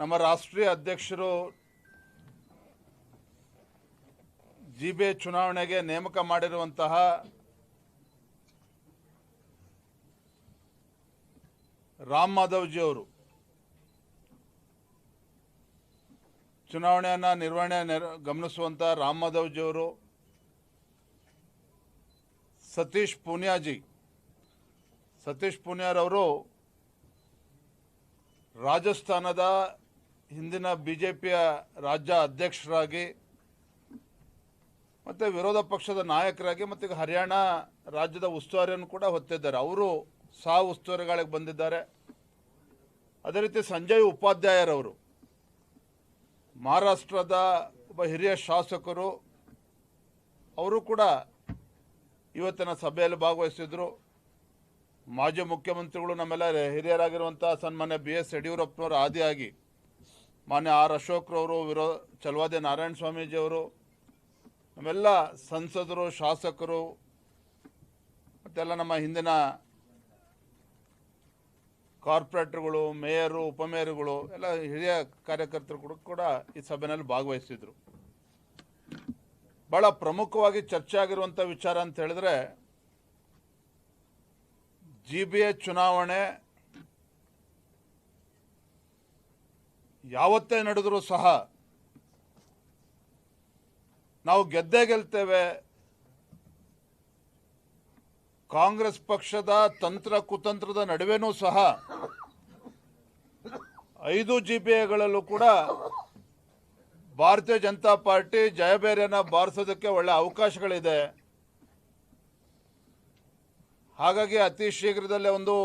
ನಮ್ಮ ರಾಷ್ಟ್ರೀಯ ಅಧ್ಯಕ್ಷರು ಜಿ ಬಿ ಚುನಾವಣೆಗೆ ನೇಮಕ ಮಾಡಿರುವಂತಹ ರಾಮ್ ಮಾಧವ್ಜಿ ಅವರು ಚುನಾವಣೆಯನ್ನು ನಿರ್ವಹಣೆ ನೆರ- ಗಮನಿಸುವಂಥ ರಾಮ್ ಮಾಧವ್ಜಿ ಅವರು ಸತೀಶ್ ಪೂನಿಯಾಜಿ, ಸತೀಶ್ ಪೂನಿಯಾರವರು ರಾಜಸ್ಥಾನದ ಹಿಂದಿನ ಬಿ ಜೆ ಪಿಯ ರಾಜ್ಯ ಅಧ್ಯಕ್ಷರಾಗಿ, ಮತ್ತು ವಿರೋಧ ಪಕ್ಷದ ನಾಯಕರಾಗಿ, ಮತ್ತು ಈಗ ಹರಿಯಾಣ ರಾಜ್ಯದ ಉಸ್ತುವಾರಿಯನ್ನು ಕೂಡ ಹೊತ್ತಿದ್ದಾರೆ. ಅವರು ಸಹ ಉಸ್ತುವಾರಿಗಳಿಗೆ ಬಂದಿದ್ದಾರೆ. ಅದೇ ರೀತಿ ಸಂಜಯ್ ಉಪಾಧ್ಯಾಯರವರು, ಮಹಾರಾಷ್ಟ್ರದ ಒಬ್ಬ ಹಿರಿಯ ಶಾಸಕರು, ಅವರು ಕೂಡ ಇವತ್ತಿನ ಸಭೆಯಲ್ಲಿ ಭಾಗವಹಿಸಿದರು. ಮಾಜಿ ಮುಖ್ಯಮಂತ್ರಿಗಳು ನಮ್ಮೆಲ್ಲ ಹಿರಿಯರಾಗಿರುವಂಥ ಸನ್ಮಾನ್ಯ ಬಿ ಎಸ್ ಯಡಿಯೂರಪ್ಪನವರು ಆದಿಯಾಗಿ ಮಾನ್ಯ ಆರ್ ಅಶೋಕ್ರವರು, ವಿರೋ ಚಲವಾದಿ ನಾರಾಯಣ ಸ್ವಾಮೀಜಿಯವರು, ನಮ್ಮೆಲ್ಲ ಸಂಸದರು, ಶಾಸಕರು, ಮತ್ತೆಲ್ಲ ನಮ್ಮ ಹಿಂದಿನ ಕಾರ್ಪೊರೇಟ್ರುಗಳು, ಮೇಯರು, ಉಪಮೇಯರ್ಗಳು, ಎಲ್ಲ ಹಿರಿಯ ಕಾರ್ಯಕರ್ತರು ಕೂಡ ಕೂಡ ಈ ಸಭೆಯಲ್ಲಿ ಭಾಗವಹಿಸಿದರು. ಭಾಳ ಪ್ರಮುಖವಾಗಿ ಚರ್ಚೆ ಆಗಿರುವಂಥ ವಿಚಾರ ಅಂತ ಹೇಳಿದ್ರೆ, ಜಿ ಬಿ ಎ ಚುನಾವಣೆ ಯಾವತ್ತೇ ನಡೆದರೂ ಸಹ ನಾವು ಗೆದ್ದೇ ಗೆಲ್ತೇವೆ. ಕಾಂಗ್ರೆಸ್ ಪಕ್ಷದ ತಂತ್ರ ಕುತಂತ್ರದ ನಡುವೆನೂ ಸಹ ಐದು ಜಿ ಪಿ ಎಗಳಲ್ಲೂ ಕೂಡ ಭಾರತೀಯ ಜನತಾ ಪಾರ್ಟಿ ಜಯಬೇರಿಯನ್ನ ಬಾರಿಸೋದಕ್ಕೆ ಒಳ್ಳೆ ಅವಕಾಶಗಳಿದೆ. ಹಾಗಾಗಿ ಅತಿ ಶೀಘ್ರದಲ್ಲೇ ಒಂದು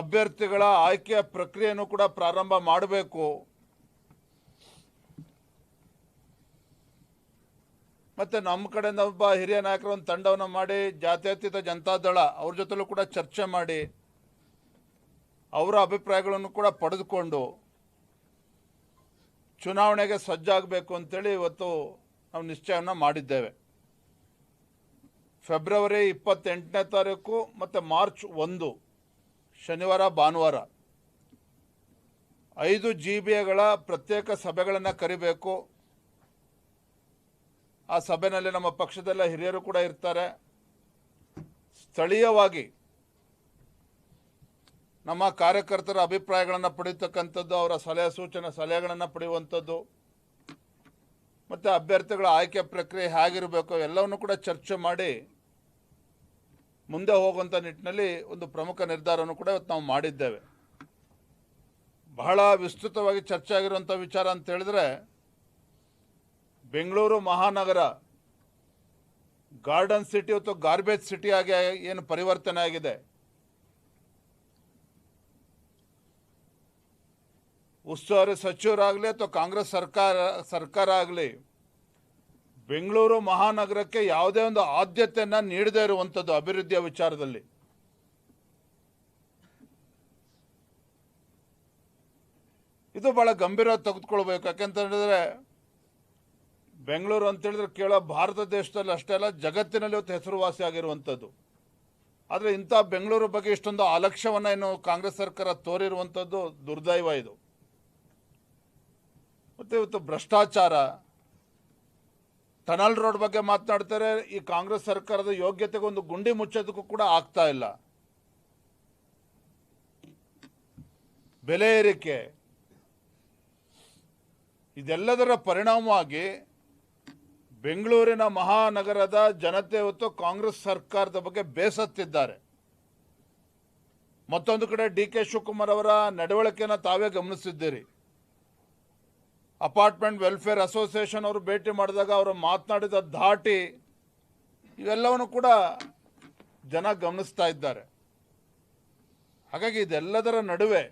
ಅಭ್ಯರ್ಥಿಗಳ ಆಯ್ಕೆಯ ಪ್ರಕ್ರಿಯೆಯನ್ನು ಕೂಡ ಪ್ರಾರಂಭ ಮಾಡಬೇಕು. ಮತ್ತೆ ನಮ್ಮ ಕಡೆಯಿಂದ ಒಬ್ಬ ಹಿರಿಯ ನಾಯಕರ ಒಂದು ತಂಡವನ್ನು ಮಾಡಿ ಜಾತ್ಯತೀತ ಜನತಾದಳ ಅವ್ರ ಜೊತೆಲೂ ಕೂಡ ಚರ್ಚೆ ಮಾಡಿ ಅವರ ಅಭಿಪ್ರಾಯಗಳನ್ನು ಕೂಡ ಪಡೆದುಕೊಂಡು ಚುನಾವಣೆಗೆ ಸಜ್ಜಾಗಬೇಕು ಅಂತೇಳಿ ಇವತ್ತು ನಾವು ನಿಶ್ಚಯವನ್ನು ಮಾಡಿದ್ದೇವೆ. ಫೆಬ್ರವರಿ ಇಪ್ಪತ್ತೆಂಟನೇ ತಾರೀಕು ಮತ್ತು ಮಾರ್ಚ್ ಒಂದು ಶನಿವಾರ, ಭಾನುವಾರ. ಐದು ಜಿ ಬಿ ಎಗಳ ಪ್ರತ್ಯೇಕ ಸಭೆಗಳನ್ನು ಕರಿಬೇಕು. ಆ ಸಭೆಯಲ್ಲಿ ನಮ್ಮ ಪಕ್ಷದೆಲ್ಲ ಹಿರಿಯರು ಕೂಡ ಇರ್ತಾರೆ. ಸ್ಥಳೀಯವಾಗಿ ನಮ್ಮ ಕಾರ್ಯಕರ್ತರ ಅಭಿಪ್ರಾಯಗಳನ್ನು ಪಡೀತಕ್ಕಂಥದ್ದು, ಅವರ ಸಲಹೆ ಸೂಚನೆ ಸಲಹೆಗಳನ್ನು ಪಡೆಯುವಂಥದ್ದು, ಮತ್ತು ಅಭ್ಯರ್ಥಿಗಳ ಆಯ್ಕೆ ಪ್ರಕ್ರಿಯೆ ಹೇಗಿರಬೇಕು, ಎಲ್ಲವನ್ನು ಕೂಡ ಚರ್ಚೆ ಮಾಡಿ ಮುಂದೆ ಹೋಗುವಂಥ ನಿಟ್ಟಿನಲ್ಲಿ ಒಂದು ಪ್ರಮುಖ ನಿರ್ಧಾರವನ್ನು ಕೂಡ ಇವತ್ತು ನಾವು ಮಾಡಿದ್ದೇವೆ. ಬಹಳ ವಿಸ್ತೃತವಾಗಿ ಚರ್ಚೆ ಆಗಿರುವಂಥ ವಿಚಾರ ಅಂತ ಹೇಳಿದ್ರೆ, ಬೆಂಗಳೂರು ಮಹಾನಗರ ಗಾರ್ಡನ್ ಸಿಟಿ ಅಥವಾ ಗಾರ್ಬೇಜ್ ಸಿಟಿ ಆಗಿ ಏನು ಪರಿವರ್ತನೆ ಆಗಿದೆ. ಉಸ್ತುವಾರಿ ಸಚಿವರಾಗಲಿ ಅಥವಾ ಕಾಂಗ್ರೆಸ್ ಸರ್ಕಾರ ಸರ್ಕಾರ ಆಗಲಿ ಬೆಂಗಳೂರು ಮಹಾನಗರಕ್ಕೆ ಯಾವುದೇ ಒಂದು ಆದ್ಯತೆಯನ್ನು ನೀಡದೇ ಇರುವಂಥದ್ದು ಅಭಿವೃದ್ಧಿಯ ವಿಚಾರದಲ್ಲಿ. ಇದು ಬಹಳ ಗಂಭೀರವಾಗಿ ತೆಗೆದುಕೊಳ್ಬೇಕು. ಹೇಳಿದ್ರೆ, ಬೆಂಗಳೂರು ಅಂತೇಳಿದ್ರೆ ಕೇಳೋ ಭಾರತ ದೇಶದಲ್ಲಿ ಅಷ್ಟೇ ಅಲ್ಲ, ಜಗತ್ತಿನಲ್ಲಿ ಇವತ್ತು ಹೆಸರುವಾಸಿ ಆಗಿರುವಂಥದ್ದು ಆದರೆ ಇಂಥ ಬೆಂಗಳೂರು ಬಗ್ಗೆ ಇಷ್ಟೊಂದು ಅಲಕ್ಷ್ಯವನ್ನು ಏನು ಕಾಂಗ್ರೆಸ್ ಸರ್ಕಾರ ತೋರಿರುವಂಥದ್ದು ದುರ್ದೈವ ಇದು. ಮತ್ತು ಇವತ್ತು ಭ್ರಷ್ಟಾಚಾರ ಟನಲ್ ರೋಡ್ ಬಗ್ಗೆ ಮಾತನಾಡ್ತಾರೆ, ಈ ಕಾಂಗ್ರೆಸ್ ಸರ್ಕಾರದ ಯೋಗ್ಯತೆಗೆ ಒಂದು ಗುಂಡಿ ಮುಚ್ಚೋದಕ್ಕೂ ಕೂಡ ಆಗ್ತಾ ಇಲ್ಲ. ಬೆಲೆ ಏರಿಕೆ. ಇದೆಲ್ಲದರ ಪರಿಣಾಮವಾಗಿ ಬೆಂಗಳೂರಿನ ಮಹಾನಗರದ ಜನತೆ ಇವತ್ತು ಕಾಂಗ್ರೆಸ್ ಸರ್ಕಾರದ ಬಗ್ಗೆ ಬೇಸತ್ತಿದ್ದಾರೆ. ಮತ್ತೊಂದು ಕಡೆ ಡಿ ಕೆ ಶಿವಕುಮಾರ್ ಅವರ ನಡವಳಿಕೆಯನ್ನು ತಾವೇ ಗಮನಿಸಿದ್ದೀರಿ. ಅಪಾರ್ಟ್ಮೆಂಟ್ ವೆಲ್ಫೇರ್ ಅಸೋಸಿಯೇಷನ್ ಅವರು ಭೇಟಿ ಮಾಡಿದಾಗ ಅವರು ಮಾತನಾಡಿದ ಧಾಟಿ ಇವೆಲ್ಲವನ್ನು ಕೂಡ ಜನ ಗಮನಿಸ್ತಾ ಇದ್ದಾರೆ. ಹಾಗಾಗಿ ಇದೆಲ್ಲದರ ನಡುವೆ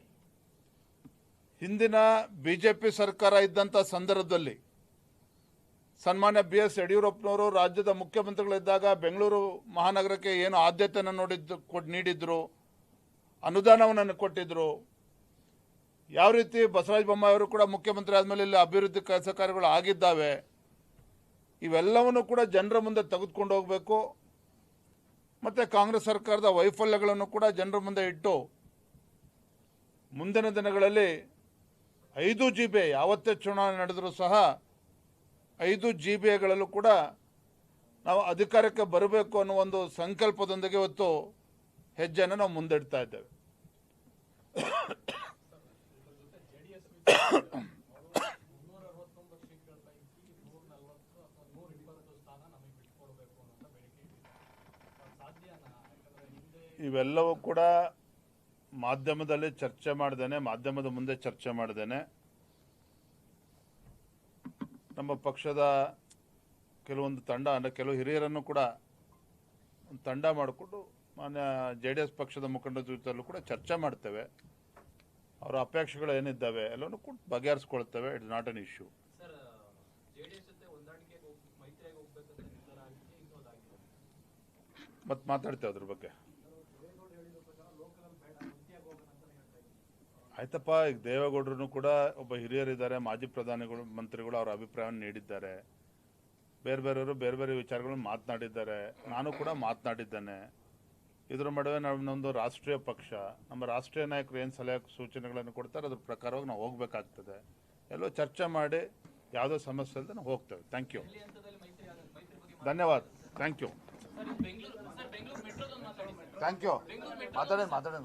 ಹಿಂದಿನ ಬಿ ಜೆ ಪಿ ಸರ್ಕಾರ ಇದ್ದಂಥ ಸಂದರ್ಭದಲ್ಲಿ ಸನ್ಮಾನ್ಯ ಬಿ ಎಸ್ ಯಡಿಯೂರಪ್ಪನವರು ರಾಜ್ಯದ ಮುಖ್ಯಮಂತ್ರಿಗಳಿದ್ದಾಗ ಬೆಂಗಳೂರು ಮಹಾನಗರಕ್ಕೆ ಏನು ಆದ್ಯತೆಯನ್ನು ನೋಡಿದ್ದು ಕೊ ನೀಡಿದ್ರು, ಅನುದಾನವನ್ನು ಕೊಟ್ಟಿದ್ರು ಯಾವ ರೀತಿ ಬಸವರಾಜ ಬೊಮ್ಮಾಯಿ ಅವರು ಕೂಡ ಮುಖ್ಯಮಂತ್ರಿ ಆದಮೇಲೆ ಇಲ್ಲಿ ಅಭಿವೃದ್ಧಿ ಕೆಲಸ ಕಾರ್ಯಗಳು ಆಗಿದ್ದಾವೆ, ಇವೆಲ್ಲವನ್ನು ಕೂಡ ಜನರ ಮುಂದೆ ತೆಗೆದುಕೊಂಡು ಹೋಗಬೇಕು. ಮತ್ತು ಕಾಂಗ್ರೆಸ್ ಸರ್ಕಾರದ ವೈಫಲ್ಯಗಳನ್ನು ಕೂಡ ಜನರ ಮುಂದೆ ಇಟ್ಟು ಮುಂದಿನ ದಿನಗಳಲ್ಲಿ ಐದು ಜಿ ಬಿ ಯಾವತ್ತೇ ಚುನಾವಣೆ ನಡೆದರೂ ಸಹ ಐದು ಜಿ ಬಿ ಎಗಳಲ್ಲೂ ಕೂಡ ನಾವು ಅಧಿಕಾರಕ್ಕೆ ಬರಬೇಕು ಅನ್ನೋ ಒಂದು ಸಂಕಲ್ಪದೊಂದಿಗೆ ಇವತ್ತು ಹೆಜ್ಜೆಯನ್ನು ನಾವು ಮುಂದಿಡ್ತಾ ಇದ್ದೇವೆ. ಇವೆಲ್ಲವೂ ಕೂಡ ಮಾಧ್ಯಮದಲ್ಲಿ ಚರ್ಚೆ ಮಾಡ್ದೇನೆ, ಮಾಧ್ಯಮದ ಮುಂದೆ ಚರ್ಚೆ ಮಾಡ್ದೇನೆ. ನಮ್ಮ ಪಕ್ಷದ ಕೆಲವೊಂದು ತಂಡ, ಅಂದರೆ ಕೆಲವು ಹಿರಿಯರನ್ನು ಕೂಡ ಒಂದು ತಂಡ ಮಾಡಿಕೊಂಡು ಮಾನ್ಯ ಜೆ ಡಿ ಎಸ್ ಪಕ್ಷದ ಮುಖಂಡ ಜೊತೆಯಲ್ಲೂ ಕೂಡ ಚರ್ಚೆ ಮಾಡ್ತೇವೆ. ಅವರ ಅಪೇಕ್ಷೆಗಳು ಏನಿದ್ದಾವೆ ಎಲ್ಲವನ್ನು ಕೂಡ ಬಗೆಹರಿಸ್ಕೊಳ್ತವೆ. ಇಟ್ಸ್ ನಾಟ್ ಅನ್ ಇಶ್ಯೂ ಮತ್ತೆ ಮಾತಾಡ್ತೇವೆ ಅದ್ರ ಬಗ್ಗೆ. ಆಯ್ತಪ್ಪ ಈಗ ದೇವೇಗೌಡರು ಕೂಡ ಒಬ್ಬ ಹಿರಿಯರಿದ್ದಾರೆ ಮಾಜಿ ಪ್ರಧಾನಿಗಳು ಮಂತ್ರಿಗಳು ಅವರ ಅಭಿಪ್ರಾಯವನ್ನು ನೀಡಿದ್ದಾರೆ. ಬೇರೆ ಬೇರೆಯವರು ಬೇರೆ ಬೇರೆ ವಿಚಾರಗಳನ್ನು ಮಾತನಾಡಿದ್ದಾರೆ. ನಾನು ಕೂಡ ಮಾತನಾಡಿದ್ದೇನೆ. ಇದರ ನಡುವೆ ನಮ್ಮದೊಂದು ರಾಷ್ಟ್ರೀಯ ಪಕ್ಷ, ನಮ್ಮ ರಾಷ್ಟ್ರೀಯ ನಾಯಕರು ಏನು ಸಲಹೆ ಸೂಚನೆಗಳನ್ನು ಕೊಡ್ತಾರೆ, ಅದ್ರ ಪ್ರಕಾರವಾಗಿ ನಾವು ಹೋಗಬೇಕಾಗ್ತದೆ. ಎಲ್ಲೋ ಚರ್ಚೆ ಮಾಡಿ ಯಾವುದೋ ಸಮಸ್ಯೆ ಇಲ್ಲದೆ ನಾವು ಹೋಗ್ತೇವೆ. ಥ್ಯಾಂಕ್ ಯು ಧನ್ಯವಾದ. ಥ್ಯಾಂಕ್ ಯು ಥ್ಯಾಂಕ್ ಯು ಮಾತಾಡೋಣ ಮಾತಾಡಿ.